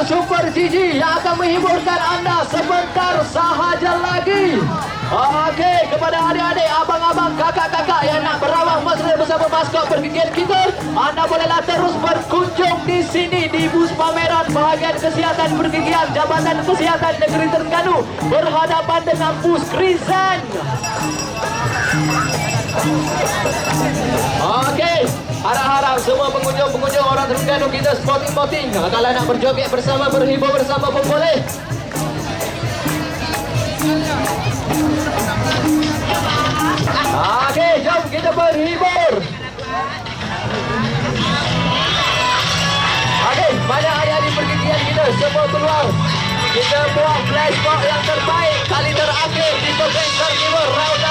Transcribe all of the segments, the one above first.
Super GG yang akan menghiburkan anda sebentar sahaja lagi. Okey, kepada adik-adik, abang-abang, kakak-kakak yang nak berawak mesra bersama maskot pergigian kita, anda bolehlah terus berkunjung di sini di bus pameran bahagian kesihatan pergigian Jabatan Kesihatan Negeri Terengganu berhadapan dengan bus Krizen. Okey, harap-harap semua pengunjung-pengunjung orang Terengganu kita sporting-sporting. Kalau nak berjoget bersama, berhibur bersama pun boleh. Okey, jom kita berhibur. Okey, banyak adik-adik pergigian kita semua keluar. Kita buat flash mob yang terbaik kali terakhir di Pekan Carnival Rauda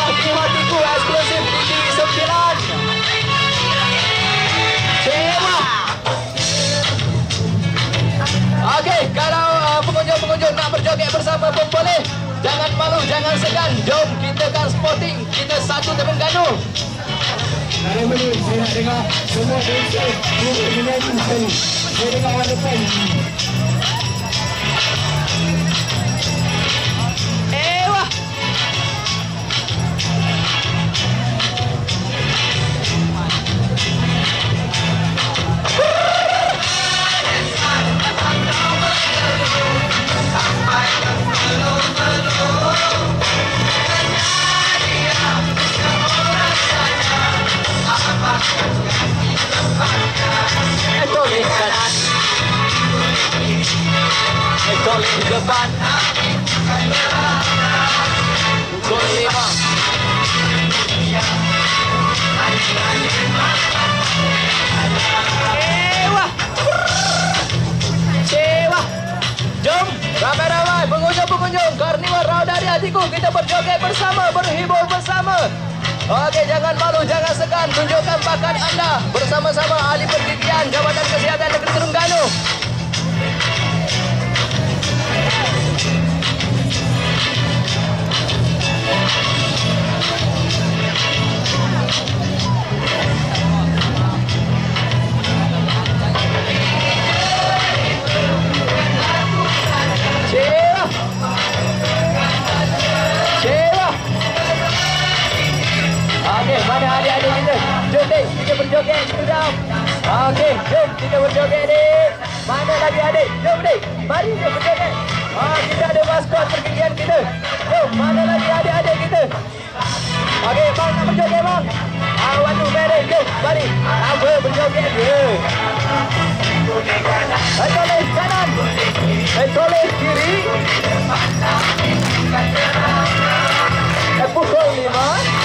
bersama pun boleh. Jangan malu, jangan segan. Jom kita kan sporting. Kita satu Terengganu. Saya boleh, saya nak dengar semua dancer Boleh menyanyi sekali Saya dengar orang depan depan Gol lima. Ewa. Cewa. Jom, ramai-ramai pengunjung-pengunjung Karnival Rauda di hatiku Kita berjoget bersama, berhibur bersama Okey, jangan malu, jangan segan Tunjukkan bakat anda Bersama-sama ahli pergigian Jabatan Kesihatan Negeri Terengganu kita berjoget sekejap. Okey, jom kita berjoget dek. Mana lagi adik? Jom dek, mari kita berjoget. Ah, kita ada maskot pergigian kita. Jom, mana lagi adik-adik kita? Okey, bang nak berjoget bang. Ah, wanu merah, jom, mari. Apa berjoget dia? Toleh kanan. Toleh kiri. Eh, pukul lima.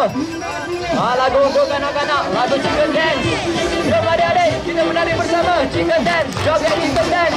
Ah, lagu untuk kanak-kanak, lagu Chicken Dance. Jom adik-adik, kita menari bersama Chicken Dance, joget Chicken Dance.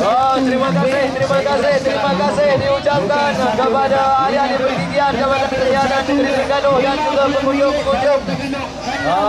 Oh, terima kasih, terima kasih, terima kasih diucapkan kepada ahli-ahli pergigian Jabatan Kesihatan Negeri Terengganu dan juga pengunjung-pengunjung. Ah.